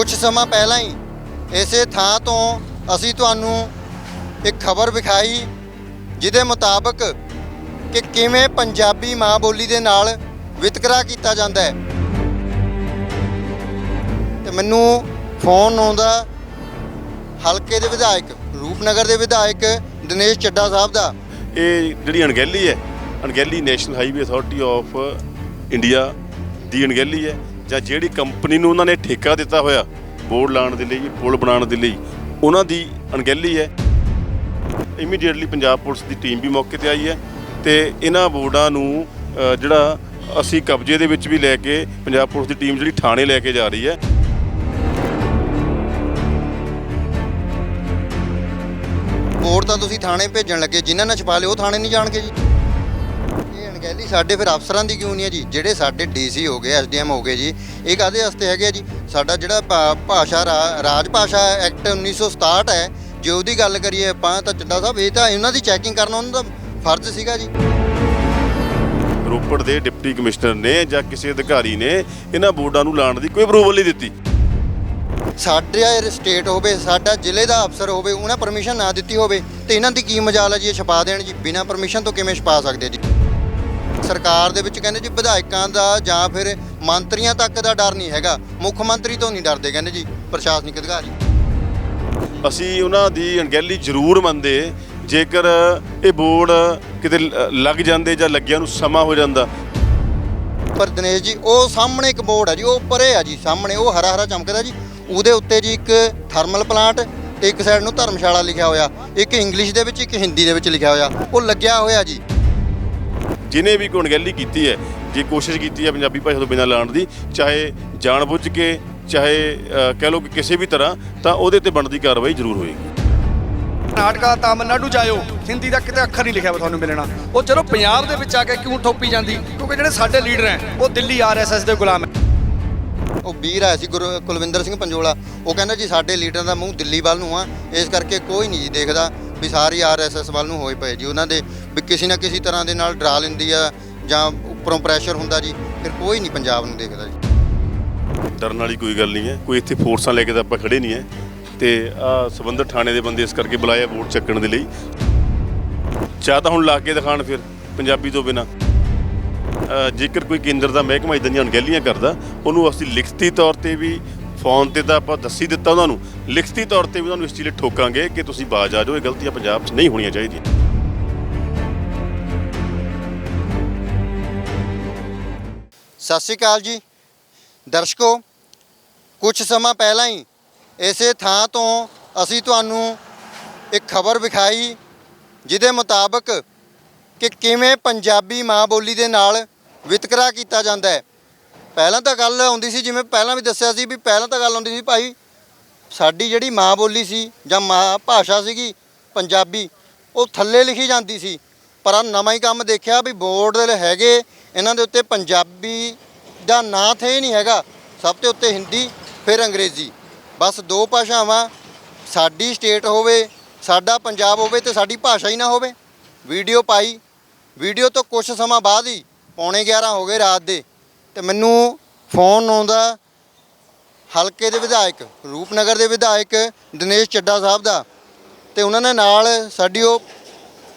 ਕੁਝ ਸਮਾਂ ਪਹਿਲਾਂ ਹੀ ਇਸੇ ਥਾਂ ਤੋਂ ਅਸੀਂ ਤੁਹਾਨੂੰ ਇੱਕ ਖਬਰ ਵਿਖਾਈ, ਜਿਹਦੇ ਮੁਤਾਬਕ ਕਿ ਕਿਵੇਂ ਪੰਜਾਬੀ ਮਾਂ ਬੋਲੀ ਦੇ ਨਾਲ ਵਿਤਕਰਾ ਕੀਤਾ ਜਾਂਦਾ ਹੈ। ਤੇ ਮੈਨੂੰ ਫੋਨ ਆਉਂਦਾ ਹਲਕੇ ਦੇ ਵਿਧਾਇਕ, ਰੂਪਨਗਰ ਦੇ ਵਿਧਾਇਕ ਦਿਨੇਸ਼ ਚੱਡਾ ਸਾਹਿਬ ਦਾ। ਇਹ ਜਿਹੜੀ ਅਣਗਹਿਲੀ ਹੈ, ਅਣਗਹਿਲੀ national highway authority of India ਦੀ ਅਣਗਹਿਲੀ ਹੈ। ਜਾਂ ਜਿਹੜੀ ਕੰਪਨੀ ਨੂੰ ਉਹਨਾਂ ਨੇ ਠੇਕਾ ਦਿੱਤਾ ਹੋਇਆ, ਬੋਰਡ ਲਾਉਣ ਦੇ ਲਈ, ਪੁਲ ਬਣਾਉਣ ਦੇ ਲਈ, ਉਹਨਾਂ ਦੀ ਅਣਗਹਿਲੀ ਹੈ। ਇਮੀਡੀਏਟਲੀ ਪੰਜਾਬ ਪੁਲਿਸ ਦੀ ਟੀਮ ਵੀ ਮੌਕੇ ਤੇ ਆਈ ਹੈ ਤੇ ਇਹਨਾਂ ਬੋਰਡਾਂ ਨੂੰ ਜਿਹੜਾ ਅਸੀਂ ਕਬਜ਼ੇ ਦੇ ਵਿੱਚ ਵੀ ਲੈ ਕੇ ਪੰਜਾਬ ਪੁਲਿਸ ਦੀ ਟੀਮ ਜਿਹੜੀ ਥਾਣੇ ਲੈ ਕੇ ਜਾ ਰਹੀ ਹੈ। ਬੋਰਡ ਤਾਂ ਤੁਸੀਂ ਥਾਣੇ ਭੇਜਣ ਲੱਗੇ, ਜਿਨ੍ਹਾਂ ਨੇ ਛਪਾ ਲਏ ਉਹ ਥਾਣੇ ਨਹੀਂ ਜਾਣਗੇ ਜੀ? ਅਣਗਹਿਲੀ ਸਾਡੇ ਫਿਰ ਅਫਸਰਾਂ ਦੀ ਕਿਉਂ ਨਹੀਂ ਹੈ ਜੀ? ਜਿਹੜੇ ਸਾਡੇ ਡੀਸੀ ਹੋ ਗਏ ਐਸਡੀਐਮ ਹੋ ਗਏ ਜੀ ਇਹ ਕਾਦੇ ਵਾਸਤੇ ਹੈਗੇ ਆ ਜੀ? ਸਾਡਾ ਜਿਹੜਾ ਭਾ- ਭਾਸ਼ਾ ਰਾ- ਰਾਜ ਭਾਸ਼ਾ ਐਕਟ 1967 ਹੈ ਜੇ ਉਹਦੀ ਗੱਲ ਕਰੀਏ ਆਪਾਂ ਤਾਂ ਚੱਡਾ ਸਾਹਿਬ ਇਹ ਤਾਂ ਇਹਨਾਂ ਦੀ ਚੈਕਿੰਗ ਕਰਨਾ ਉਹਨਾਂ ਦਾ ਫਰਜ਼ ਸੀਗਾ ਜੀ। ਰੋਪੜ ਦੇ ਡਿਪਟੀ ਕਮਿਸ਼ਨਰ ਨੇ ਜਾਂ ਕਿਸੇ ਅਧਿਕਾਰੀ ਨੇ ਇਹਨਾਂ ਬੋਰਡਾਂ ਨੂੰ ਲਾਉਣ ਦੀ ਕੋਈ ਅਪਰੂਵਲ ਨਹੀਂ ਦਿੱਤੀ। ਸਾਡੇ ਸਟੇਟ ਹੋਵੇ ਸਾਡਾ ਜ਼ਿਲ੍ਹੇ ਦਾ ਅਫਸਰ ਹੋਵੇ ਉਹਨਾਂ ਪਰਮਿਸ਼ਨ ਨਾ ਦਿੱਤੀ ਹੋਵੇ ਤੇ ਇਹਨਾਂ ਦੀ ਕੀ ਮਜਾਲ ਹੈ ਜੀ ਇਹ ਛਪਾ ਦੇਣ ਜੀ? ਬਿਨਾਂ ਪਰਮਿਸ਼ਨ ਤੋਂ ਕਿਵੇਂ ਛਪਾ ਸਕਦੇ ਜੀ? ਸਰਕਾਰ ਦੇ ਵਿੱਚ ਕਹਿੰਦੇ ਜੀ ਵਿਧਾਇਕਾਂ ਦਾ ਜਾਂ ਫਿਰ ਮੰਤਰੀਆਂ ਤੱਕ ਦਾ ਡਰ ਨਹੀਂ ਹੈਗਾ। ਮੁੱਖ ਮੰਤਰੀ ਤੋਂ ਨਹੀਂ ਡਰਦੇ ਕਹਿੰਦੇ ਜੀ ਪ੍ਰਸ਼ਾਸਨਿਕ ਅਧਿਕਾਰੀ। ਅਸੀਂ ਉਹਨਾਂ ਦੀ ਅਣਗਹਿਲੀ ਜ਼ਰੂਰ ਮੰਨਦੇ। ਜੇਕਰ ਇਹ ਬੋਰਡ ਕਿਤੇ ਲੱਗ ਜਾਂਦੇ ਜਾਂ ਲੱਗਿਆ ਨੂੰ ਸਮਾਂ ਹੋ ਜਾਂਦਾ। ਪਰ ਦਿਨੇਸ਼ ਜੀ ਉਹ ਸਾਹਮਣੇ ਇੱਕ ਬੋਰਡ ਹੈ ਜੀ ਉਹ ਪਰੇ ਆ ਜੀ ਸਾਹਮਣੇ ਉਹ ਹਰਾ ਹਰਾ ਚਮਕਦਾ ਜੀ। ਉਹਦੇ ਉੱਤੇ ਜੀ ਇੱਕ ਥਰਮਲ ਪਲਾਂਟ ਇੱਕ ਸਾਈਡ ਨੂੰ ਧਰਮਸ਼ਾਲਾ ਲਿਖਿਆ ਹੋਇਆ ਇੱਕ ਇੰਗਲਿਸ਼ ਦੇ ਵਿੱਚ ਇੱਕ ਹਿੰਦੀ ਦੇ ਵਿੱਚ ਲਿਖਿਆ ਹੋਇਆ। ਉਹ ਲੱਗਿਆ ਹੋਇਆ ਜੀ। ਜਿਨੇ ਵੀ ਅਣਗਹਿਲੀ ਕੀਤੀ ਹੈ ਜੇ ਕੋਸ਼ਿਸ਼ ਕੀਤੀ ਹੈ ਪੰਜਾਬੀ ਭਾਸ਼ਾ ਤੋਂ ਬਿਨਾਂ ਲਾਉਣ ਦੀ ਚਾਹੇ ਜਾਣਬੁੱਝ ਕੇ ਚਾਹੇ ਕਹਿ ਲਓ ਕਿ ਕਿਸੇ ਵੀ ਤਰ੍ਹਾਂ ਤਾਂ ਉਹਦੇ ਤੇ ਬਣਦੀ ਕਾਰਵਾਈ ਜ਼ਰੂਰ ਹੋਏਗੀ। ਕਰਨਾਟਕਾ ਤਾਮਿਲਨਾਡੂ ਜਾਇਓ। ਹਿੰਦੀ ਦਾ ਕਿਤੇ ਅੱਖਰ ਨਹੀਂ ਲਿਖਿਆ ਵਾ ਤੁਹਾਨੂੰ ਮਿਲਣਾ। ਉਹ ਚਲੋ ਪੰਜਾਬ ਦੇ ਵਿੱਚ ਆ ਕੇ ਕਿਉਂ ਥੋਪੀ ਜਾਂਦੀ? ਕਿਉਂਕਿ ਜਿਹੜੇ ਸਾਡੇ ਲੀਡਰ ਹੈ ਉਹ ਦਿੱਲੀ ਆਰਐਸਐਸ ਦੇ ਗੁਲਾਮ ਹੈ। ਉਹ ਵੀਰ ਆਇਆ ਸੀ ਗੁਰੂ ਕੁਲਵਿੰਦਰ ਸਿੰਘ ਪੰਜੋਲਾ। ਉਹ ਕਹਿੰਦਾ ਜੀ ਸਾਡੇ ਲੀਡਰਾਂ ਦਾ ਮੂੰਹ ਦਿੱਲੀ ਵੱਲ ਨੂੰ ਆ। ਇਸ ਕਰਕੇ ਕੋਈ ਨਹੀਂ ਜੀ ਦੇਖਦਾ। ਵੀ ਸਾਰੀ ਆਰਐਸਐਸ ਵੱਲ ਨੂੰ ਹੋਏ ਪਏ ਜੀ। ਉਹਨਾਂ ਦੇ ਵੀ ਕਿਸੇ ਨਾ ਕਿਸੇ ਤਰ੍ਹਾਂ ਦੇ ਨਾਲ ਡਰਾ ਲੈਂਦੀ ਆ ਜਾਂ ਉੱਪਰੋਂ ਪ੍ਰੈਸ਼ਰ ਹੁੰਦਾ ਜੀ, ਫਿਰ ਕੋਈ ਨਹੀਂ ਪੰਜਾਬ ਨੂੰ ਦੇਖਦਾ ਜੀ। ਡਰਨ ਵਾਲੀ ਕੋਈ ਗੱਲ ਨਹੀਂ ਹੈ। ਕੋਈ ਇੱਥੇ ਫੋਰਸਾਂ ਲੈ ਕੇ ਤਾਂ ਆਪਾਂ ਖੜੇ ਨਹੀਂ ਹੈ। ਤੇ ਆ ਸਬੰਧਤ ਥਾਣੇ ਦੇ ਬੰਦੇ ਇਸ ਕਰਕੇ ਬੁਲਾਏ ਆ ਵੋਟ ਚੱਕਣ ਦੇ ਲਈ। ਚਾਹ ਤਾਂ ਹੁਣ ਲਾ ਕੇ ਦਿਖਾਣ ਫਿਰ, ਪੰਜਾਬੀ ਤੋਂ ਬਿਨਾ। ਜੇਕਰ ਕੋਈ ਕੇਂਦਰ ਦਾ ਮਹਿਕਮਾ ਇਦਾਂ ਦੀਆਂ ਅਣਗਹਿਲੀਆਂ ਕਰਦਾ, ਉਹਨੂੰ ਅਸੀਂ ਲਿਖਤੀ ਤੌਰ ਤੇ ਵੀ ਫੋਨ ਤੇ ਤਾਂ ਆਪਾਂ ਦੱਸੀ ਦਿੱਤਾ ਉਹਨਾਂ ਨੂੰ। ਲਿਖਤੀ ਤੌਰ ਤੇ ਵੀ ਉਹਨਾਂ ਨੂੰ ਇਸ ਚੀਜ਼ ਲਈ ਠੋਕਾਂਗੇ ਕਿ ਤੁਸੀਂ ਬਾਜ ਆ ਜਾਓ, ਇਹ ਗਲਤੀਆਂ ਪੰਜਾਬ 'ਚ ਨਹੀਂ ਹੋਣੀਆਂ ਚਾਹੀਦੀਆਂ। ਸਤਿ ਸ਼੍ਰੀ ਅਕਾਲ ਜੀ। ਦਰਸ਼ਕੋ ਕੁਝ ਸਮਾਂ ਪਹਿਲਾਂ ਹੀ ਇਸੇ ਥਾਂ ਤੋਂ ਅਸੀਂ ਤੁਹਾਨੂੰ ਇੱਕ ਖਬਰ ਵਿਖਾਈ, ਜਿਹਦੇ ਮੁਤਾਬਕ ਕਿ ਕਿਵੇਂ ਪੰਜਾਬੀ ਮਾਂ ਬੋਲੀ ਦੇ ਨਾਲ ਵਿਤਕਰਾ ਕੀਤਾ ਜਾਂਦਾ ਹੈ। ਪਹਿਲਾਂ ਤਾਂ ਗੱਲ ਆਉਂਦੀ ਸੀ, ਜਿਵੇਂ ਪਹਿਲਾਂ ਵੀ ਦੱਸਿਆ ਸੀ ਵੀ ਪਹਿਲਾਂ ਤਾਂ ਗੱਲ ਆਉਂਦੀ ਸੀ ਭਾਈ, ਸਾਡੀ ਜਿਹੜੀ ਮਾਂ ਬੋਲੀ ਸੀ ਜਾਂ ਮਾਂ ਭਾਸ਼ਾ ਸੀਗੀ ਪੰਜਾਬੀ, ਉਹ ਥੱਲੇ ਲਿਖੀ ਜਾਂਦੀ ਸੀ। ਪਰ ਆ ਨਵਾਂ ਹੀ ਕੰਮ ਦੇਖਿਆ ਵੀ ਬੋਰਡ ਦੇ ਹੈਗੇ, ਇਹਨਾਂ ਦੇ ਉੱਤੇ ਪੰਜਾਬੀ ਦਾ ਨਾਂ ਥੇ ਨਹੀਂ ਹੈਗਾ, ਸਭ ਤੋਂ ਉੱਤੇ ਹਿੰਦੀ, ਫਿਰ ਅੰਗਰੇਜ਼ੀ। ਬਸ ਦੋ ਭਾਸ਼ਾਵਾਂ, ਸਾਡੀ ਸਟੇਟ ਹੋਵੇ, ਸਾਡਾ ਪੰਜਾਬ ਹੋਵੇ ਤੇ ਸਾਡੀ ਭਾਸ਼ਾ ਹੀ ਨਾ ਹੋਵੇ। ਵੀਡੀਓ ਪਾਈ, ਵੀਡੀਓ ਤੋਂ ਕੁਝ ਸਮਾਂ ਬਾਅਦ ਹੀ, ਪੌਣੇ 11 ਹੋ ਗਏ ਰਾਤ ਦੇ। ਤੇ ਮੈਨੂੰ ਫੋਨ ਆਉਂਦਾ ਹਲਕੇ ਦੇ ਵਿਧਾਇਕ, ਰੂਪਨਗਰ ਦੇ ਵਿਧਾਇਕ ਦਿਨੇਸ਼ ਚੱਡਾ ਸਾਹਿਬ ਦਾ ਤੇ ਉਹਨਾਂ ਨੇ ਨਾਲ ਸਾਡੀ ਉਹ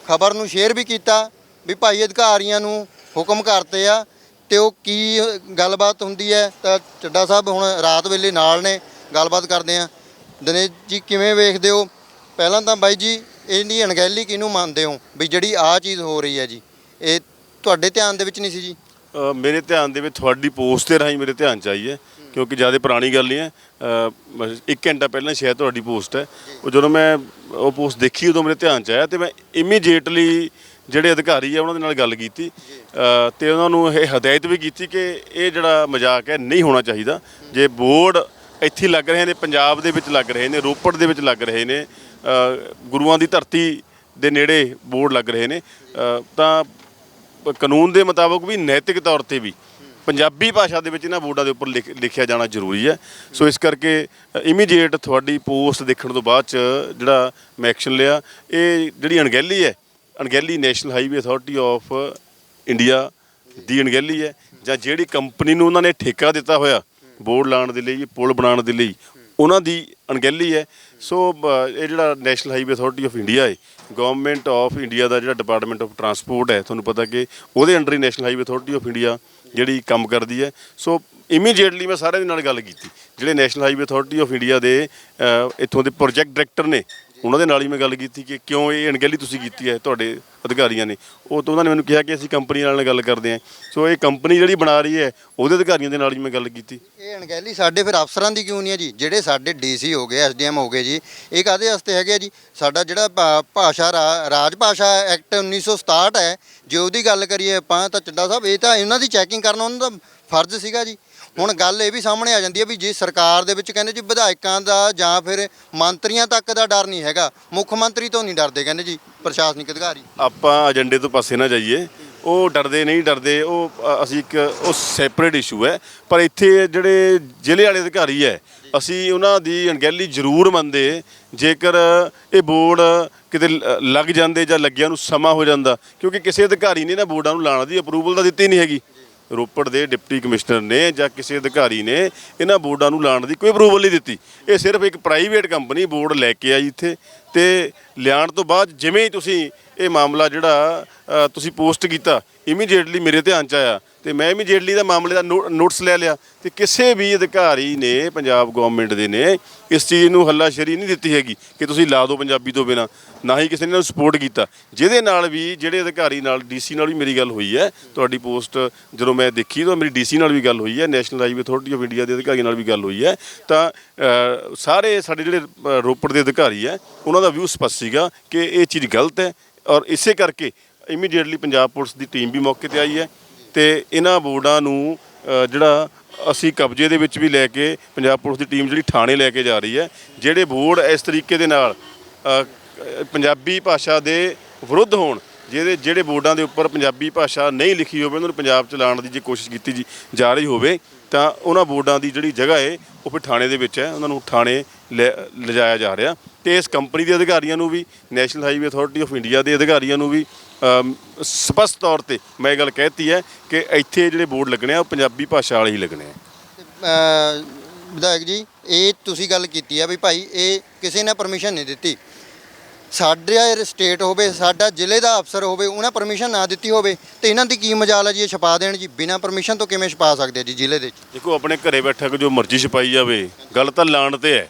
ਖਬਰ ਨੂੰ ਸ਼ੇਅਰ ਵੀ ਕੀਤਾ ਵੀ ਭਾਈ ਅਧਿਕਾਰੀਆਂ ਨੂੰ ਹੁਕਮ ਕਰਤੇ ਆ ਤੇ ਉਹ ਕੀ ਗੱਲਬਾਤ ਹੁੰਦੀ ਹੈ ਤਾਂ ਚੱਡਾ ਸਾਹਿਬ ਹੁਣ ਰਾਤ ਵੇਲੇ ਨਾਲ ਨੇ, ਗੱਲਬਾਤ ਕਰਦੇ ਆ। ਦਿਨੇਸ਼ ਜੀ ਕਿਵੇਂ ਵੇਖਦੇ ਹੋ? ਪਹਿਲਾਂ ਤਾਂ ਬਾਈ ਜੀ ਇਹਦੀ ਅਣਗਹਿਲੀ ਕਿਹਨੂੰ ਮੰਨਦੇ ਹੋ? ਵੀ ਜਿਹੜੀ ਆ ਚੀਜ਼ ਹੋ ਰਹੀ ਹੈ ਜੀ, ਇਹ ਤੁਹਾਡੇ ਧਿਆਨ ਦੇ ਵਿੱਚ ਨਹੀਂ ਸੀ ਜੀ? ਅ, ਮੇਰੇ ਧਿਆਨ ਦੇ ਵਿੱਚ ਤੁਹਾਡੀ ਪੋਸਟ ਦੇ ਰਾਹੀਂ ਮੇਰੇ ਧਿਆਨ ਚ ਆਈ ਹੈ ਕਿਉਂਕਿ ਜ਼ਿਆਦਾ ਪੁਰਾਣੀ ਗੱਲ ਨਹੀਂ ਹੈ। ਅ, ਬਸ ਇੱਕ ਘੰਟਾ ਪਹਿਲਾਂ ਸ਼ਾਇਦ ਤੁਹਾਡੀ ਪੋਸਟ ਹੈ। ਉਹ ਜਦੋਂ ਮੈਂ ਉਹ ਪੋਸਟ ਦੇਖੀ ਉਦੋਂ ਮੇਰੇ ਧਿਆਨ ਚ ਆਇਆ ਤੇ ਮੈਂ ਇਮੀਡੀਏਟਲੀ ਜਿਹੜੇ ਅਧਿਕਾਰੀ ਆ ਉਹਨਾਂ ਦੇ ਨਾਲ ਗੱਲ ਕੀਤੀ। ਅ, ਤੇ ਉਹਨਾਂ ਨੂੰ ਇਹ ਹਦਾਇਤ ਵੀ ਕੀਤੀ ਕਿ ਇਹ ਜਿਹੜਾ ਮਜ਼ਾਕ ਹੈ ਨਹੀਂ ਹੋਣਾ ਚਾਹੀਦਾ। ਜੇ ਬੋਰਡ ਇੱਥੇ ਲੱਗ ਰਹੇ ਨੇ ਪੰਜਾਬ ਦੇ ਵਿੱਚ ਲੱਗ ਰਹੇ ਨੇ ਰੋਪੜ ਦੇ ਵਿੱਚ ਲੱਗ ਰਹੇ ਨੇ ਅ, ਗੁਰੂਆਂ ਦੀ ਧਰਤੀ ਦੇ ਨੇੜੇ ਬੋਰਡ ਲੱਗ ਰਹੇ ਨੇ ਅ, ਤਾਂ ਕਾਨੂੰਨ ਦੇ ਮੁਤਾਬਕ ਵੀ, ਨੈਤਿਕ ਤੌਰ ਤੇ ਵੀ ਪੰਜਾਬੀ ਭਾਸ਼ਾ ਦੇ ਵਿੱਚ ਇਹਨਾਂ ਬੋਰਡਾਂ ਦੇ ਉੱਪਰ ਲਿਖ- ਲਿਖਿਆ ਜਾਣਾ ਜ਼ਰੂਰੀ ਹੈ। ਸੋ ਇਸ ਕਰਕੇ ਇਮੀਡੀਏਟ ਤੁਹਾਡੀ ਪੋਸਟ ਦੇਖਣ ਤੋਂ ਬਾਅਦ ਚ ਜਿਹੜਾ ਮੈਂ ਐਕਸ਼ਨ ਲਿਆ, ਇਹ ਜਿਹੜੀ ਅਣਗਹਿਲੀ ਹੈ, ਅਣਗਹਿਲੀ national highway authority of India ਦੀ ਅਣਗਹਿਲੀ ਹੈ ਜਾਂ ਜਿਹੜੀ ਕੰਪਨੀ ਨੂੰ ਉਹਨਾਂ ਨੇ ਠੇਕਾ ਦਿੱਤਾ ਹੋਇਆ ਬੋਰਡ ਲਾਉਣ ਦੇ ਲਈ, ਪੁਲ ਬਣਾਉਣ ਦੇ ਲਈ, ਉਹਨਾਂ ਦੀ ਅਣਗਹਿਲੀ ਹੈ। ਸੋ uh, ਇਹ ਜਿਹੜਾ national highway authority of India ਹੈ ਗਵਰਨਮੈਂਟ ਆਫ ਇੰਡੀਆ ਦਾ ਜਿਹੜਾ ਡਿਪਾਰਟਮੈਂਟ ਆਫ ਟਰਾਂਸਪੋਰਟ ਹੈ, ਤੁਹਾਨੂੰ ਪਤਾ ਕਿ ਉਹਦੇ under he national highway authority of India ਜਿਹੜੀ ਕੰਮ ਕਰਦੀ ਹੈ। ਸੋ ਇਮੀਡੀਏਟਲੀ ਮੈਂ ਸਾਰਿਆਂ ਦੇ ਨਾਲ ਗੱਲ ਕੀਤੀ। ਜਿਹੜੇ national highway authority of India ਦੇ ਇੱਥੋਂ ਦੇ ਪ੍ਰੋਜੈਕਟ ਡਾਇਰੈਕਟਰ ਨੇ ਉਹਨਾਂ ਦੇ ਨਾਲ ਹੀ ਮੈਂ ਗੱਲ ਕੀਤੀ ਕਿ ਕਿਉਂ ਇਹ ਅਣਗਹਿਲੀ ਤੁਸੀਂ ਕੀਤੀ ਹੈ, ਤੁਹਾਡੇ ਅਧਿਕਾਰੀਆਂ ਨੇ। ਉਹ ਤਾਂ ਉਹਨਾਂ ਨੇ ਮੈਨੂੰ ਕਿਹਾ ਕਿ ਅਸੀਂ ਕੰਪਨੀ ਨਾਲ ਗੱਲ ਕਰਦੇ ਹਾਂ। ਸੋ ਇਹ ਕੰਪਨੀ ਜਿਹੜੀ ਬਣਾ ਰਹੀ ਹੈ, ਉਹਦੇ ਅਧਿਕਾਰੀਆਂ ਦੇ ਨਾਲ ਹੀ ਮੈਂ ਗੱਲ ਕੀਤੀ। ਇਹ ਅਣਗਹਿਲੀ ਸਾਡੇ ਫਿਰ ਅਫਸਰਾਂ ਦੀ ਕਿਉਂ ਨਹੀਂ ਹੈ ਜੀ? ਜਿਹੜੇ ਸਾਡੇ ਡੀਸੀ ਹੋ ਗਏ, ਐਸਡੀਐਮ ਹੋ ਗਏ ਜੀ, ਇਹ ਕਾਦੇ ਵਾਸਤੇ ਹੈਗੇ ਆ ਜੀ? ਸਾਡਾ ਜਿਹੜਾ ਭਾ- ਭਾਸ਼ਾ ਰਾਜ ਭਾਸ਼ਾ ਐਕਟ 1967 ਹੈ, ਜੇ ਉਹਦੀ ਗੱਲ ਕਰੀਏ ਆਪਾਂ ਤਾਂ ਚੱਡਾ ਸਾਹਿਬ, ਇਹ ਤਾਂ ਇਹਨਾਂ ਦੀ ਚੈਕਿੰਗ ਕਰਨਾ ਉਹਨਾਂ ਦਾ ਫਰਜ਼ ਸੀਗਾ ਜੀ। ਹੁਣ ਗੱਲ ਇਹ ਵੀ ਸਾਹਮਣੇ ਆ ਜਾਂਦੀ ਹੈ ਵੀ ਜੇ ਸਰਕਾਰ ਦੇ ਵਿੱਚ ਕਹਿੰਦੇ ਜੀ ਵਿਧਾਇਕਾਂ ਦਾ ਜਾਂ ਫਿਰ ਮੰਤਰੀਆਂ ਤੱਕ ਦਾ ਡਰ ਨਹੀਂ ਹੈਗਾ ਮੁੱਖ ਮੰਤਰੀ ਤੋਂ ਨਹੀਂ ਡਰਦੇ ਕਹਿੰਦੇ ਜੀ ਪ੍ਰਸ਼ਾਸਨਿਕ ਅਧਿਕਾਰੀ। ਆਪਾਂ ਏਜੰਡੇ ਤੋਂ ਪਾਸੇ ਨਾ ਜਾਈਏ ਉਹ ਡਰਦੇ ਨਹੀਂ ਡਰਦੇ ਉਹ ਅ, ਅਸੀਂ ਇੱਕ ਉਹ ਸੈਪਰੇਟ ਇਸ਼ੂ ਹੈ ਪਰ ਇੱਥੇ ਜਿਹੜੇ ਜ਼ਿਲ੍ਹੇ ਵਾਲੇ ਅਧਿਕਾਰੀ ਹੈ ਅਸੀਂ ਉਹਨਾਂ ਦੀ ਅਣਗਹਿਲੀ ਜ਼ਰੂਰ ਮੰਨਦੇ ਜੇਕਰ ਇਹ ਬੋਰਡ ਕਿਤੇ ਲ- ਲੱਗ ਜਾਂਦੇ ਜਾਂ ਲੱਗਿਆ ਨੂੰ ਸਮਾਂ ਹੋ ਜਾਂਦਾ ਕਿਉਂਕਿ ਕਿਸੇ ਅਧਿਕਾਰੀ ਨੇ ਨਾ ਬੋਰਡਾਂ ਨੂੰ ਲਾਉਣ ਦੀ ਅਪਰੂਵਲ ਤਾਂ ਦਿੱਤੀ ਨਹੀਂ ਹੈਗੀ। ਰੋਪੜ ਦੇ ਡਿਪਟੀ ਕਮਿਸ਼ਨਰ ਨੇ ਜਾਂ ਕਿਸੇ ਅਧਿਕਾਰੀ ਨੇ ਇਹਨਾਂ ਬੋਰਡਾਂ ਨੂੰ ਲਾਉਣ ਦੀ ਕੋਈ ਅਪਰੂਵਲ ਨਹੀਂ ਦਿੱਤੀ। ਇਹ ਸਿਰਫ ਇੱਕ ਪ੍ਰਾਈਵੇਟ ਕੰਪਨੀ ਬੋਰਡ ਲੈ ਕੇ ਆਈ ਇੱਥੇ ਤੇ ਲਿਆਉਣ ਤੋਂ ਬਾਅਦ ਜਿਵੇਂ ਹੀ ਤੁਸੀਂ ਇਹ ਮਾਮਲਾ ਜਿਹੜਾ ਤੁਸੀਂ ਪੋਸਟ ਕੀਤਾ ਇਮੀਡੀਏਟਲੀ ਮੇਰੇ ਧਿਆਨ ਚ ਆਇਆ। ਤੇ ਮੈਂ ਇਮੀਡੀਏਟਲੀ ਦਾ ਮਾਮਲੇ ਦਾ ਨੋ- ਨੋਟਿਸ ਲੈ ਲਿਆ ਤੇ ਕਿਸੇ ਵੀ ਅਧਿਕਾਰੀ ਨੇ, ਪੰਜਾਬ ਗਵਰਨਮੈਂਟ ਦੇ ਨੇ, ਇਸ ਚੀਜ਼ ਨੂੰ ਹੱਲਾਸ਼ੇਰੀ ਨਹੀਂ ਦਿੱਤੀ ਹੈਗੀ ਕਿ ਤੁਸੀਂ ਲਾ ਦਿਓ ਪੰਜਾਬੀ ਤੋਂ ਬਿਨਾ, ਨਾ ਹੀ ਕਿਸੇ ਨੇ ਉਹਨੂੰ ਸਪੋਰਟ ਕੀਤਾ। ਜਿਹਦੇ ਨਾਲ ਵੀ ਜਿਹੜੇ ਅਧਿਕਾਰੀ ਨਾਲ ਡੀਸੀ ਨਾਲ ਵੀ ਮੇਰੀ ਗੱਲ ਹੋਈ ਹੈ, ਤੁਹਾਡੀ ਪੋਸਟ ਜਦੋਂ ਮੈਂ ਦੇਖੀ ਤਾਂ ਮੇਰੀ ਡੀਸੀ ਨਾਲ ਵੀ ਗੱਲ ਹੋਈ ਹੈ national highway authority of India ਦੇ ਅਧਿਕਾਰੀ ਨਾਲ ਵੀ ਗੱਲ ਹੋਈ ਹੈ। ਤਾਂ ਸਾਰੇ ਸਾਡੇ ਜਿਹੜੇ ਰੋਪੜ ਦੇ ਅਧਿਕਾਰੀ ਹੈ, ਉਹਨਾਂ ਦਾ ਵਿਊ ਸਪਸ਼ਟ ਸੀਗਾ ਕਿ ਇਹ ਚੀਜ਼ ਗਲਤ ਹੈ ਔਰ ਇਸੇ ਕਰਕੇ ਇਮੀਡੀਏਟਲੀ ਪੰਜਾਬ ਪੁਲਿਸ ਦੀ ਟੀਮ ਵੀ ਮੌਕੇ ਤੇ ਆਈ ਹੈ। ਤੇ ਇਹਨਾਂ ਬੋਰਡਾਂ ਨੂੰ ਅ, ਜਿਹੜਾ ਅਸੀਂ ਕਬਜ਼ੇ ਦੇ ਵਿੱਚ ਵੀ ਲੈ ਕੇ ਪੰਜਾਬ ਪੁਲਿਸ ਦੀ ਟੀਮ ਜਿਹੜੀ ਥਾਣੇ ਲੈ ਕੇ ਜਾ ਰਹੀ ਹੈ ਜਿਹੜੇ ਬੋਰਡ ਇਸ ਤਰੀਕੇ ਦੇ ਨਾਲ ਅ, ਪੰਜਾਬੀ ਭਾਸ਼ਾ ਦੇ ਵਿਰੁੱਧ ਹੋਣ ਜਿਹਦੇ ਜਿਹੜੇ ਬੋਰਡਾਂ ਦੇ ਉੱਪਰ ਪੰਜਾਬੀ ਭਾਸ਼ਾ ਨਹੀਂ ਲਿਖੀ ਹੋਵੇ ਉਹਨਾਂ ਨੂੰ ਪੰਜਾਬ ਚ ਲਾਉਣ ਦੀ ਜੇ ਕੋਸ਼ਿਸ਼ ਕੀਤੀ ਜੀ ਜਾ ਰਹੀ ਹੋਵੇ ਤਾਂ ਉਹਨਾਂ ਬੋਰਡਾਂ ਦੀ ਜਿਹੜੀ ਜਗ੍ਹਾ ਹੈ ਉਹ ਫਿਰ ਥਾਣੇ ਦੇ ਵਿੱਚ ਹੈ ਉਹਨਾਂ ਨੂੰ ਥਾਣੇ ਲੈ- ਲਿਜਾਇਆ ਜਾ ਰਿਹਾ। ਤੇ ਇਸ ਕੰਪਨੀ ਦੇ ਅਧਿਕਾਰੀਆਂ ਨੂੰ ਵੀ national highway authority of India ਦੇ ਅਧਿਕਾਰੀਆਂ ਨੂੰ ਵੀ ਸਪਸ਼ਟ ਤੌਰ ਤੇ ਮੈਂ ਇਹ ਗੱਲ ਕਹਿਤੀ ਹੈ ਕਿ ਇੱਥੇ ਜਿਹੜੇ ਬੋਰਡ ਲੱਗਣੇ ਆ ਉਹ ਪੰਜਾਬੀ ਭਾਸ਼ਾ ਵਾਲੇ ਹੀ ਲੱਗਣੇ ਆ। ਅਹ ਵਿਧਾਇਕ ਜੀ ਇਹ ਤੁਸੀਂ ਗੱਲ ਕੀਤੀ ਆ ਵੀ ਭਾਈ ਇਹ ਕਿਸੇ ਨੇ ਪਰਮਿਸ਼ਨ ਨਹੀਂ ਦਿੱਤੀ। ਸਾਡੇ ਸਟੇਟ ਹੋਵੇ ਸਾਡਾ ਜ਼ਿਲ੍ਹੇ ਦਾ ਅਫਸਰ ਹੋਵੇ ਉਹਨਾਂ ਪਰਮਿਸ਼ਨ ਨਾ ਦਿੱਤੀ ਹੋਵੇ ਤੇ ਇਹਨਾਂ ਦੀ ਕੀ ਮਜਾਲ ਹੈ ਜੀ ਇਹ ਛਪਾ ਦੇਣ ਜੀ? ਬਿਨਾਂ ਪਰਮਿਸ਼ਨ ਤੋਂ ਕਿਵੇਂ ਛਪਾ ਸਕਦੇ ਆ ਜੀ ਜ਼ਿਲ੍ਹੇ ਦੇ ਵਿੱਚ? ਦੇਖੋ ਆਪਣੇ ਘਰੇ ਬੈਠਾ ਕੇ ਜੋ ਮਰਜ਼ੀ ਛਪਾਈ ਜਾਵੇ ਗੱਲ ਤਾਂ ਲਾਣ ਤੇ ਹੈ।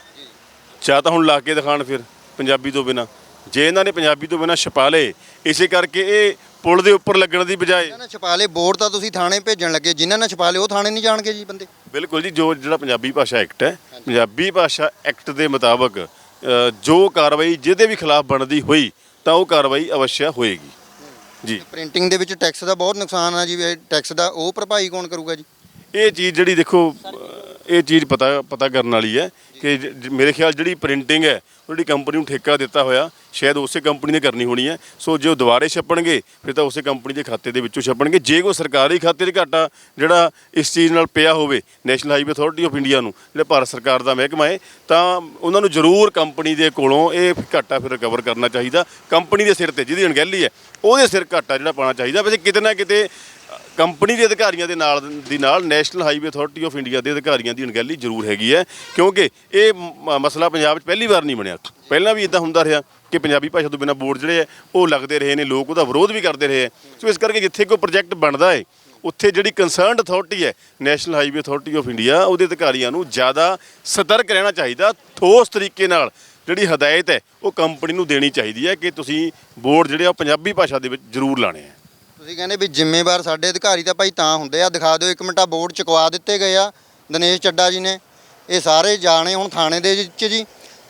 ਚਾਹ ਤਾਂ ਹੁਣ ਲਾ ਕੇ ਦਿਖਾਣ ਫਿਰ ਪੰਜਾਬੀ ਤੋਂ ਬਿਨਾ। ਜੇ ਇਹਨਾਂ ਨੇ ਪੰਜਾਬੀ ਤੋਂ ਬਿਨਾ ਛਪਾ ਲਏ ਇਸੇ ਕਰਕੇ ਇਹ ਪੁਲ ਦੇ ਉੱਪਰ ਲੱਗਣ ਦੀ ਬਜਾਏ ਇਹਨਾਂ ਨੇ ਛਪਾ ਲਏ ਬੋਰਡ ਤਾਂ ਤੁਸੀਂ ਥਾਣੇ ਭੇਜਣ ਲੱਗੇ ਜਿਨ੍ਹਾਂ ਨੇ ਛਪਾ ਲਏ ਉਹ ਥਾਣੇ ਨਹੀਂ ਜਾਣਗੇ ਜੀ ਬੰਦੇ। ਬਿਲਕੁਲ ਜੀ ਜੋ ਜਿਹੜਾ ਪੰਜਾਬੀ ਭਾਸ਼ਾ ਐਕਟ ਹੈ ਪੰਜਾਬੀ ਭਾਸ਼ਾ ਐਕਟ ਦੇ ਮੁਤਾਬਕ ਅ, ਜੋ ਕਾਰਵਾਈ ਜਿਹਦੇ ਵੀ ਖਿਲਾਫ ਬਣਦੀ ਹੋਈ ਤਾਂ ਉਹ ਕਾਰਵਾਈ ਅਵਸ਼ਯ ਹੋਏਗੀ। ਜੀ। ਪ੍ਰਿੰਟਿੰਗ ਦੇ ਵਿੱਚ ਟੈਕਸ ਦਾ ਬਹੁਤ ਨੁਕਸਾਨ ਆ ਜੀ ਟੈਕਸ ਦਾ ਉਹ ਭਰਪਾਈ ਕੌਣ ਕਰੂਗਾ ਜੀ? ਇਹ ਚੀਜ਼ ਜਿਹੜੀ ਦੇਖੋ ਅ, ਇਹ ਚੀਜ਼ ਪਤਾ ਪਤਾ ਕਰਨ ਵਾਲੀ ਹੈ ਕਿ ਜ- ਮੇਰੇ ਖਿਆਲ ਜਿਹੜੀ ਪ੍ਰਿੰਟਿੰਗ ਹੈ, ਉਹ ਜਿਹੜੀ ਕੰਪਨੀ ਨੂੰ ਠੇਕਾ ਦਿੱਤਾ ਹੋਇਆ, ਸ਼ਾਇਦ ਉਸੇ ਕੰਪਨੀ ਨੇ ਕਰਨੀ ਹੋਣੀ ਹੈ। ਸੋ ਜੇ ਉਹ ਦੁਬਾਰੇ ਛਪਣਗੇ, ਫਿਰ ਤਾਂ ਉਸੇ ਕੰਪਨੀ ਦੇ ਖਾਤੇ ਦੇ ਵਿੱਚੋਂ ਛਪਣਗੇ। ਜੇ ਕੋਈ ਸਰਕਾਰੀ ਖਾਤੇ 'ਚ ਘਾਟਾ ਜਿਹੜਾ ਇਸ ਚੀਜ਼ ਨਾਲ ਪਿਆ ਹੋਵੇ national highway authority of India ਨੂੰ, ਜਿਹੜਾ ਭਾਰਤ ਸਰਕਾਰ ਦਾ ਮਹਿਕਮਾ ਹੈ, ਤਾਂ ਉਹਨਾਂ ਨੂੰ ਜ਼ਰੂਰ ਕੰਪਨੀ ਦੇ ਕੋਲੋਂ ਇਹ ਘਾਟਾ ਫਿਰ ਰਿਕਵਰ ਕਰਨਾ ਚਾਹੀਦਾ। ਕੰਪਨੀ ਦੇ ਸਿਰ ਤੇ, ਜਿਹਦੀ ਅਣਗਹਿਲੀ ਹੈ, ਉਹਦੇ ਸਿਰ ਘਾਟਾ ਜਿਹੜਾ ਪਾਉਣਾ ਚਾਹੀਦਾ। ਵੈਸੇ ਕਿਤੇ ਨਾ ਕਿਤੇ ਕੰਪਨੀ ਦੇ ਅਧਿਕਾਰੀਆਂ ਦੇ ਨਾਲ ਦੀ ਨਾਲ national highway authority of India ਦੇ ਅਧਿਕਾਰੀਆਂ ਦੀ ਅਣਗਹਿਲੀ ਜ਼ਰੂਰ ਹੈਗੀ ਹੈ, ਕਿਉਂਕਿ ਇਹ ਮ- ਮਸਲਾ ਪੰਜਾਬ 'ਚ ਪਹਿਲੀ ਵਾਰ ਨਹੀਂ ਬਣਿਆ। ਪਹਿਲਾਂ ਵੀ ਇਦਾਂ ਹੁੰਦਾ ਰਿਹਾ ਕਿ ਪੰਜਾਬੀ ਭਾਸ਼ਾ ਤੋਂ ਬਿਨਾਂ ਬੋਰਡ ਜਿਹੜੇ ਹੈ, ਉਹ ਲੱਗਦੇ ਰਹੇ ਨੇ, ਲੋਕ ਉਹਦਾ ਵਿਰੋਧ ਵੀ ਕਰਦੇ ਰਹੇ ਹੈ। ਸੋ ਇਸ ਕਰਕੇ ਜਿੱਥੇ ਕੋਈ ਪ੍ਰੋਜੈਕਟ ਬਣਦਾ ਹੈ, ਉੱਥੇ ਜਿਹੜੀ ਕੰਸਰਨਡ ਅਥਾਰਟੀ ਹੈ, national highway authority of India, ਉਹਦੇ ਅਧਿਕਾਰੀਆਂ ਨੂੰ ਜ਼ਿਆਦਾ ਸਤਰਕ ਰਹਿਣਾ ਚਾਹੀਦਾ, ਠੋਸ ਤਰੀਕੇ ਨਾਲ ਜਿਹੜੀ ਹਦਾਇਤ ਹੈ, ਉਹ ਕੰਪਨੀ ਨੂੰ ਦੇਣੀ ਚਾਹੀਦੀ ਹੈ ਕਿ ਤੁਸੀਂ ਬੋਰਡ ਜਿਹੜੇ ਆ, ਉਹ ਪੰਜਾਬੀ ਭਾਸ਼ਾ ਦੇ ਵਿੱਚ ਜ਼ਰੂਰ ਲਾਣੇ ਆ ਤੁਸੀਂ ਕਹਿੰਦੇ ਵੀ ਜ਼ਿੰਮੇਵਾਰ ਸਾਡੇ ਅਧਿਕਾਰੀ ਤਾਂ ਭਾਈ ਤਾਂ ਹੁੰਦੇ ਆ। ਦਿਖਾ ਦਿਓ, ਇੱਕ ਮਿੰਟਾ ਬੋਰਡ ਚੁਕਵਾ ਦਿੱਤੇ ਗਏ ਆ ਦਿਨੇਸ਼ ਚੱਡਾ ਜੀ ਨੇ। ਇਹ ਸਾਰੇ ਜਾਣੇ ਹੁਣ ਥਾਣੇ ਦੇ ਵਿੱਚ ਜੀ।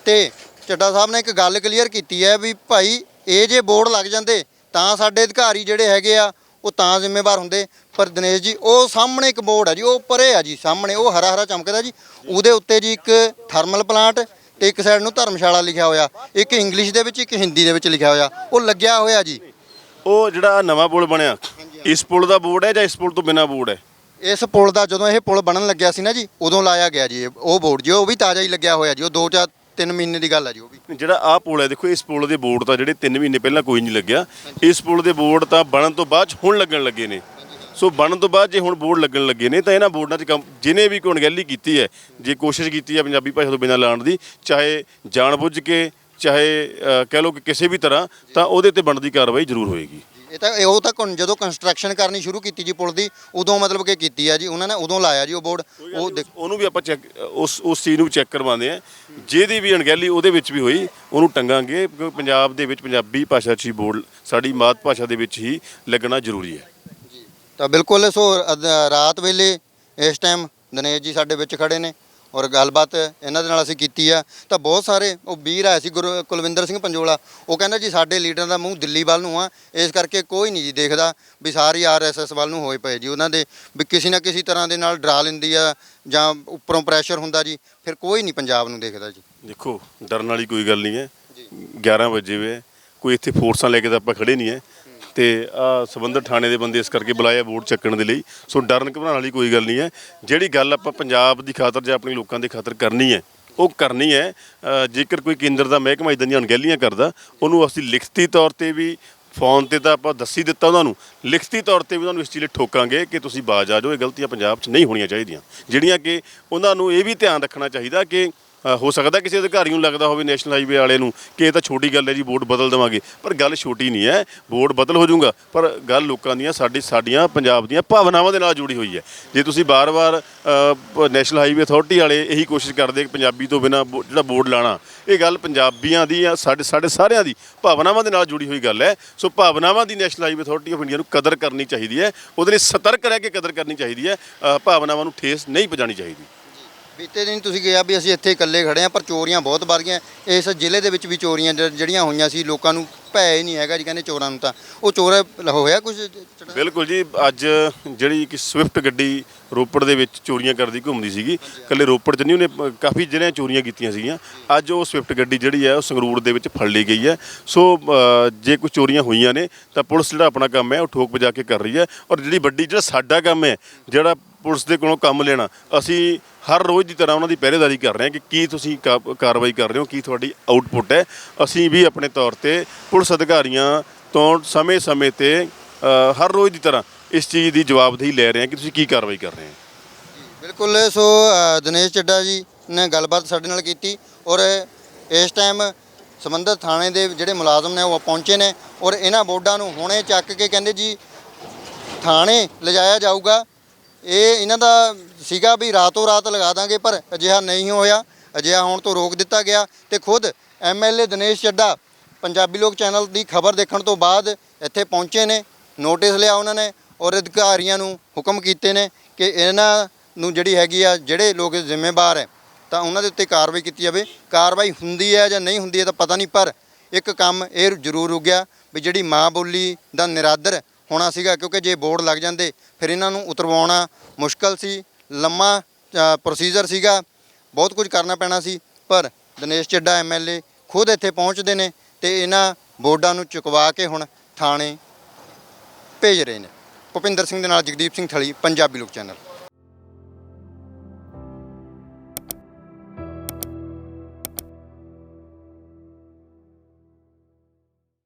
ਤੇ ਚੱਡਾ ਸਾਹਿਬ ਨੇ ਇੱਕ ਗੱਲ ਕਲੀਅਰ ਕੀਤੀ ਹੈ ਵੀ ਭਾਈ ਇਹ ਜੇ ਬੋਰਡ ਲੱਗ ਜਾਂਦੇ, ਤਾਂ ਸਾਡੇ ਅਧਿਕਾਰੀ ਜਿਹੜੇ ਹੈਗੇ ਆ, ਉਹ ਤਾਂ ਜ਼ਿੰਮੇਵਾਰ ਹੁੰਦੇ। ਪਰ ਦਿਨੇਸ਼ ਜੀ, ਉਹ ਸਾਹਮਣੇ ਇੱਕ ਬੋਰਡ ਆ ਜੀ, ਉਹ ਪਰੇ ਆ ਜੀ, ਸਾਹਮਣੇ, ਉਹ ਹਰਾ ਹਰਾ ਚਮਕਦਾ ਜੀ। ਉਹਦੇ ਉੱਤੇ ਜੀ ਇੱਕ ਥਰਮਲ ਪਲਾਂਟ ਤੇ ਇੱਕ ਸਾਈਡ ਨੂੰ ਧਰਮਸ਼ਾਲਾ ਲਿਖਿਆ ਹੋਇਆ। ਇੱਕ ਇੰਗਲਿਸ਼ ਦੇ ਵਿੱਚ, ਇੱਕ ਹਿੰਦੀ ਦੇ ਵਿੱਚ ਲਿਖਿਆ ਹੋਇਆ। ਉਹ ਲੱਗਿਆ ਹੋਇਆ ਜੀ। ਉਹ ਜਿਹੜਾ ਨਵਾਂ ਪੁਲ ਬਣਿਆ ਇਸ ਪੁਲ ਦਾ ਬੋਰਡ ਹੈ ਜਾਂ ਇਸ ਪੁਲ ਤੋਂ ਬਿਨਾ ਬੋਰਡ ਹੈ? ਇਸ ਪੁਲ ਦਾ ਜਦੋਂ ਇਹ ਪੁਲ ਬਣਨ ਲੱਗਿਆ ਸੀ ਨਾ ਜੀ ਉਦੋਂ ਲਾਇਆ ਗਿਆ ਜੀ ਇਹ- ਉਹ ਬੋਰਡ ਜੀ ਉਹ ਵੀ ਤਾਜ਼ਾ ਹੀ ਲੱਗਿਆ ਹੋਇਆ ਜੀ ਉਹ 2 ਜਾਂ 3 ਮਹੀਨੇ ਦੀ ਗੱਲ ਹੈ ਜੀ ਉਹ ਵੀ। ਜਿਹੜਾ ਆਹ ਪੁਲ ਹੈ ਦੇਖੋ ਇਸ ਪੁਲ ਦੇ ਬੋਰਡ ਤਾਂ ਜਿਹੜੇ 3 ਮਹੀਨੇ ਪਹਿਲਾਂ ਕੋਈ ਨਹੀਂ ਲੱਗਿਆ। ਇਸ ਪੁਲ ਦੇ ਬੋਰਡ ਤਾਂ ਬਣਨ ਤੋਂ ਬਾਅਦ 'ਚ ਹੁਣ ਲੱਗਣ ਲੱਗੇ ਨੇ। ਸੋ ਬਣਨ ਤੋਂ ਬਾਅਦ ਜੇ ਹੁਣ ਬੋਰਡ ਲੱਗਣ ਲੱਗੇ ਨੇ ਤਾਂ ਇਹਨਾਂ ਬੋਰਡਾਂ 'ਚ ਕੰਮ- ਜਿਹਨੇ ਵੀ ਕੋਈ ਅਣਗਹਿਲੀ ਕੀਤੀ ਹੈ ਜੇ ਕੋਸ਼ਿਸ਼ ਕੀਤੀ ਹੈ ਪੰਜਾਬੀ ਭਾਸ਼ਾ ਤੋਂ ਬਿਨਾਂ ਲਾਉਣ ਦੀ ਚਾਹੇ ਜਾਣਬੁੱਝ ਕੇ ਚਾਹੇ ਅ, ਕਹਿ ਲਓ ਕਿ ਕਿਸੇ ਵੀ ਤਰ੍ਹਾਂ ਤਾਂ ਉਹਦੇ ਤੇ ਬਣਦੀ ਕਾਰਵਾਈ ਜ਼ਰੂਰ ਹੋਏਗੀ। ਇਹ ਤਾਂ ਇਹ ਉਹ ਤਾਂ ਹੁਣ ਜਦੋਂ ਕੰਸਟਰਕਸ਼ਨ ਕਰਨੀ ਸ਼ੁਰੂ ਕੀਤੀ ਜੀ ਪੁਲ ਦੀ ਉਦੋਂ ਮਤਲਬ ਕਿ ਕੀਤੀ ਆ ਜੀ ਉਹਨਾਂ ਨੇ ਉਦੋਂ ਲਾਇਆ ਜੀ ਉਹ ਬੋਰਡ। ਉਹ ਦੇਖ- ਉਹਨੂੰ ਵੀ ਆਪਾਂ ਚੈੱਕ ਉਸ ਉਸ ਚੀਜ਼ ਨੂੰ ਚੈੱਕ ਕਰਵਾਉਂਦੇ ਆ ਜਿਹਦੀ ਵੀ ਅਣਗਹਿਲੀ ਉਹਦੇ ਵਿੱਚ ਵੀ ਹੋਈ ਉਹਨੂੰ ਟੰਗਾਂਗੇ ਕਿਉਂਕਿ ਪੰਜਾਬ ਦੇ ਵਿੱਚ ਪੰਜਾਬੀ ਭਾਸ਼ਾ 'ਚ ਹੀ ਬੋਰਡ ਸਾਡੀ ਮਾਤ ਭਾਸ਼ਾ ਦੇ ਵਿੱਚ ਹੀ ਲੱਗਣਾ ਜ਼ਰੂਰੀ ਹੈ। ਤਾਂ ਬਿਲਕੁਲ ਸੋ ਅਦ- ਰਾਤ ਵੇਲੇ ਇਸ ਟਾਈਮ ਦਿਨੇਸ਼ ਜੀ ਸਾਡੇ ਵਿੱਚ ਖੜੇ ਨੇ। ਔਰ ਗੱਲਬਾਤ ਇਹਨਾਂ ਦੇ ਨਾਲ ਅਸੀਂ ਕੀਤੀ ਆ। ਤਾਂ ਬਹੁਤ ਸਾਰੇ ਉਹ ਵੀਰ ਆਏ ਸੀ ਗੁਰ ਕੁਲਵਿੰਦਰ ਸਿੰਘ ਪੰਜੋਲਾ। ਉਹ ਕਹਿੰਦਾ ਜੀ ਸਾਡੇ ਲੀਡਰਾਂ ਦਾ ਮੂੰਹ ਦਿੱਲੀ ਵੱਲ ਨੂੰ ਆ। ਇਸ ਕਰਕੇ ਕੋਈ ਨਹੀਂ ਜੀ ਦੇਖਦਾ ਵੀ ਸਾਰੀ ਆਰਐਸਐਸ ਵੱਲ ਨੂੰ ਹੋਏ ਪਏ ਜੀ। ਉਹਨਾਂ ਦੇ ਵੀ ਕਿਸੇ ਨਾ ਕਿਸੇ ਤਰ੍ਹਾਂ ਦੇ ਨਾਲ ਡਰਾ ਲੈਂਦੀ ਆ ਜਾਂ ਉੱਪਰੋਂ ਪ੍ਰੈਸ਼ਰ ਹੁੰਦਾ ਜੀ। ਫਿਰ ਕੋਈ ਨਹੀਂ ਪੰਜਾਬ ਨੂੰ ਦੇਖਦਾ ਜੀ। ਦੇਖੋ ਡਰਨ ਵਾਲੀ ਕੋਈ ਗੱਲ ਨਹੀਂ ਹੈ। 11 ਵਜੇ ਵੇ। ਕੋਈ ਇੱਥੇ ਫੋਰਸਾਂ ਲੈ ਕੇ ਤਾਂ ਆਪਾਂ ਖੜੇ ਨਹੀਂ ਹੈ। ਤੇ ਆ ਸਬੰਧਤ ਥਾਣੇ ਦੇ ਬੰਦੇ ਇਸ ਕਰਕੇ ਬੁਲਾਏ ਆ ਵੋਟ ਚੱਕਣ ਦੇ ਲਈ। ਸੋ ਡਰਨ ਘਬਰਾਉਣ ਵਾਲੀ ਕੋਈ ਗੱਲ ਨਹੀਂ ਹੈ। ਜਿਹੜੀ ਗੱਲ ਆਪਾਂ ਪੰਜਾਬ ਦੀ ਖਾਤਰ ਜਾਂ ਆਪਣੇ ਲੋਕਾਂ ਦੀ ਖਾਤਰ ਕਰਨੀ ਹੈ, ਉਹ ਕਰਨੀ ਹੈ। ਜੇਕਰ ਕੋਈ ਕੇਂਦਰ ਦਾ ਮਹਿਕਮਾ ਇਦਾਂ ਦੀਆਂ ਅਣਗਹਿਲੀਆਂ ਕਰਦਾ, ਉਹਨੂੰ ਅਸੀਂ ਲਿਖਤੀ ਤੌਰ ਤੇ ਵੀ ਫੋਨ ਤੇ ਤਾਂ ਆਪਾਂ ਦੱਸੀ ਦਿੱਤਾ ਉਹਨਾਂ ਨੂੰ। ਲਿਖਤੀ ਤੌਰ ਤੇ ਵੀ ਉਹਨਾਂ ਨੂੰ ਇਸ ਚੀਜ਼ ਲਈ ਠੋਕਾਂਗੇ ਕਿ ਤੁਸੀਂ ਬਾਜ ਆ ਜਾਓ, ਇਹ ਗਲਤੀਆਂ ਪੰਜਾਬ 'ਚ ਨਹੀਂ ਹੋਣੀਆਂ ਚਾਹੀਦੀਆਂ। ਜਿਹੜੀਆਂ ਕਿ ਉਹਨਾਂ ਨੂੰ ਇਹ ਵੀ ਧਿਆਨ ਰੱਖਣਾ ਚਾਹੀਦਾ ਕਿ ਹੋ ਸਕਦਾ ਕਿਸੇ ਅਧਿਕਾਰੀ ਨੂੰ ਲੱਗਦਾ ਹੋਵੇ ਨੈਸ਼ਨਲ ਹਾਈਵੇ ਵਾਲੇ ਨੂੰ ਕਿ ਇਹ ਤਾਂ ਛੋਟੀ ਗੱਲ ਹੈ ਜੀ, ਵੋਟ ਬਦਲ ਦੇਵਾਂਗੇ। ਪਰ ਗੱਲ ਛੋਟੀ ਨਹੀਂ ਹੈ, ਵੋਟ ਬਦਲ ਹੋ ਜਾਊਗਾ। ਪਰ ਗੱਲ ਲੋਕਾਂ ਦੀਆਂ, ਸਾਡੀ, ਸਾਡੀਆਂ, ਪੰਜਾਬ ਦੀਆਂ ਭਾਵਨਾਵਾਂ ਦੇ ਨਾਲ ਜੁੜੀ ਹੋਈ ਹੈ। ਜੇ ਤੁਸੀਂ ਬਾਰ-ਬਾਰ ਨੈਸ਼ਨਲ ਹਾਈਵੇ ਅਥਾਰਟੀ ਵਾਲੇ ਇਹੀ ਕੋਸ਼ਿਸ਼ ਕਰਦੇ ਕਿ ਪੰਜਾਬੀ ਤੋਂ ਬਿਨਾ ਜਿਹੜਾ ਬੋਰਡ ਲਾਣਾ, ਇਹ ਗੱਲ ਪੰਜਾਬੀਆਂ ਦੀ ਆ ਸਾਡੇ ਸਾਡੇ ਸਾਰਿਆਂ ਦੀ ਭਾਵਨਾਵਾਂ ਦੇ ਨਾਲ ਜੁੜੀ ਹੋਈ ਗੱਲ ਹੈ। ਸੋ ਭਾਵਨਾਵਾਂ ਦੀ national highway authority of India ਨੂੰ ਕਦਰ ਕਰਨੀ ਚਾਹੀਦੀ ਹੈ। ਉਹਦੇ ਲਈ ਸਤਰਕ ਰਹਿ ਕੇ ਕਦਰ ਕਰਨੀ ਚਾਹੀਦੀ ਹੈ। ਭਾਵਨਾਵਾਂ ਨੂੰ ਠੇਸ ਨਹੀਂ ਪਹੁੰਚਾਉਣੀ ਚਾਹੀਦੀ। ਬੀਤੇ ਦਿਨ ਤੁਸੀਂ ਕਿਹਾ ਵੀ ਅਸੀਂ ਇੱਥੇ ਇਕੱਲੇ ਖੜੇ ਆ ਪਰ ਚੋਰੀਆਂ ਬਹੁਤ ਵੱਧ ਗਈਆਂ। ਇਸ ਜ਼ਿਲ੍ਹੇ ਦੇ ਵਿੱਚ ਵੀ ਚੋਰੀਆਂ ਜ- ਜਿਹੜੀਆਂ ਹੋਈਆਂ ਸੀ, ਲੋਕਾਂ ਨੂੰ ਭੈ ਹੀ ਨਹੀਂ ਹੈਗਾ ਜੀ ਕਹਿੰਦੇ ਚੋਰਾਂ ਨੂੰ ਤਾਂ। ਉਹ ਚੋਰ ਹੋਇਆ ਕੁਝ ਬਿਲਕੁਲ ਜੀ ਅੱਜ ਜਿਹੜੀ ਕਿ ਸਵਿਫਟ ਗੱਡੀ ਰੋਪੜ ਦੇ ਵਿੱਚ ਚੋਰੀਆਂ ਕਰਦੀ ਘੁੰਮਦੀ ਸੀਗੀ ਕੱਲੇ ਰੋਪੜ 'ਚ ਨਹੀਂ ਉਹਨੇ ਪ- ਕਾਫੀ ਜਿਹੜੀਆਂ ਚੋਰੀਆਂ ਕੀਤੀਆਂ ਸੀਗੀਆਂ। ਅੱਜ ਉਹ ਸਵਿਫਟ ਗੱਡੀ ਜਿਹੜੀ ਹੈ ਉਹ ਸੰਗਰੂਰ ਦੇ ਵਿੱਚ ਫੜ ਲਈ ਗਈ ਹੈ। ਸੋ ਅ, ਜੇ ਕੋਈ ਚੋਰੀਆਂ ਹੋਈਆਂ ਨੇ ਤਾਂ ਪੁਲਿਸ ਜਿਹੜਾ ਆਪਣਾ ਕੰਮ ਹੈ ਉਹ ਠੋਕ ਵਜਾ ਕੇ ਕਰ ਰਹੀ ਹੈ। ਔਰ ਜਿਹੜੀ ਵੱਡੀ ਜਿਹੜਾ ਸਾਡਾ ਕੰਮ ਹੈ ਜਿਹੜਾ ਪੁਲਿਸ ਦੇ ਕੋਲੋਂ ਕੰਮ ਲੈਣਾ ਅਸੀਂ ਹਰ ਰੋਜ਼ ਦੀ ਤਰ੍ਹਾਂ ਉਹਨਾਂ ਦੀ ਪਹਿਰੇਦਾਰੀ ਕਰ ਰਹੇ ਹਾਂ ਕਿ ਕੀ ਤੁਸੀਂ ਕਾ- ਕਾਰਵਾਈ ਕਰ ਰਹੇ ਹੋ ਕੀ ਤੁਹਾਡੀ ਆਊਟਪੁੱਟ ਹੈ। ਅਸੀਂ ਵੀ ਆਪਣੇ ਤੌਰ ਤੇ ਪੁਲਿਸ ਅਧਿਕਾਰੀਆਂ ਤੋਂ ਸਮੇਂ-ਸਮੇਂ ਤੇ ਅ, ਹਰ ਰੋਜ਼ ਦੀ ਤਰ੍ਹਾਂ ਇਸ ਚੀਜ਼ ਦੀ ਜਵਾਬਦੇਹੀ ਲੈ ਰਹੇ ਹਾਂ ਕਿ ਤੁਸੀਂ ਕੀ ਕਾਰਵਾਈ ਕਰ ਰਹੇ ਹੋ? ਬਿਲਕੁਲ। ਸੋ ਅ, ਦਿਨੇਸ਼ ਚੱਡਾ ਜੀ ਨੇ ਗੱਲਬਾਤ ਸਾਡੇ ਨਾਲ ਕੀਤੀ ਔਰ ਇਸ ਟਾਈਮ ਸੰਬੰਧਿਤ ਥਾਣੇ ਦੇ ਜਿਹੜੇ ਮੁਲਾਜ਼ਮ ਨੇ ਉਹ ਪਹੁੰਚੇ ਨੇ ਔਰ ਇਹਨਾਂ ਬੋਰਡਾਂ ਨੂੰ ਹੁਣੇ ਚੱਕ ਕੇ ਕਹਿੰਦੇ ਜੀ ਥਾਣੇ ਲਿਜਾਇਆ ਜਾਊਗਾ। ਇਹ ਇਹਨਾਂ ਦਾ ਸੀਗਾ ਵੀ ਰਾਤੋਂ ਰਾਤ ਲਗਾ ਦਾਂਗੇ ਪਰ ਅਜਿਹਾ ਨਹੀਂ ਹੋਇਆ। ਅਜਿਹਾ ਹੋਣ ਤੋਂ ਰੋਕ ਦਿੱਤਾ ਗਿਆ ਤੇ ਖੁਦ ਐਮਐਲਏ ਦਿਨੇਸ਼ ਚੱਡਾ ਪੰਜਾਬੀ ਲੋਕ ਚੈਨਲ ਦੀ ਖਬਰ ਦੇਖਣ ਤੋਂ ਬਾਅਦ ਇੱਥੇ ਪਹੁੰਚੇ ਨੇ ਨੋਟਿਸ ਲਿਆ ਉਹਨਾਂ ਨੇ ਔਰ ਅਧਿਕਾਰੀਆਂ ਨੂੰ ਹੁਕਮ ਕੀਤੇ ਨੇ ਕਿ ਇਹਨਾਂ ਨੂੰ ਜਿਹੜੀ ਹੈਗੀ ਆ, ਜਿਹੜੇ ਲੋਕ ਜ਼ਿੰਮੇਵਾਰ ਹੈ, ਤਾਂ ਉਹਨਾਂ ਦੇ ਉੱਤੇ ਕਾਰਵਾਈ ਕੀਤੀ ਜਾਵੇ। ਕਾਰਵਾਈ ਹੁੰਦੀ ਹੈ ਜਾਂ ਨਹੀਂ ਹੁੰਦੀ ਹੈ ਤਾਂ ਪਤਾ ਨਹੀਂ, ਪਰ ਇੱਕ ਕੰਮ ਇਹ ਜ਼ਰੂਰ ਹੋ ਗਿਆ ਵੀ ਜਿਹੜੀ ਮਾਂ ਬੋਲੀ ਦਾ ਨਿਰਾਦਰ ਹੋਣਾ ਸੀਗਾ, ਕਿਉਂਕਿ ਜੇ ਬੋਰਡ ਲੱਗ ਜਾਂਦੇ, ਫਿਰ ਇਹਨਾਂ ਨੂੰ ਉਤਰਵਾਉਣਾ ਮੁਸ਼ਕਲ ਸੀ, ਲੰਮਾ ਪ੍ਰੋਸੀਜਰ ਸੀਗਾ, ਬਹੁਤ ਕੁਝ ਕਰਨਾ ਪੈਣਾ ਸੀ, ਪਰ ਦਿਨੇਸ਼ ਚੱਡਾ ਐਮਐਲਏ ਖੁਦ ਇੱਥੇ ਪਹੁੰਚਦੇ ਨੇ ਤੇ ਇਹਨਾਂ ਬੋਰਡਾਂ ਨੂੰ ਚੁਕਵਾ ਕੇ ਹੁਣ ਥਾਣੇ ਭੇਜ ਰਹੇ ਨੇ। ਭੁਪਿੰਦਰ ਸਿੰਘ ਦੇ ਨਾਲ ਜਗਦੀਪ ਸਿੰਘ ਥਲੀ, ਪੰਜਾਬੀ ਲੋਕ ਚੈਨਲ।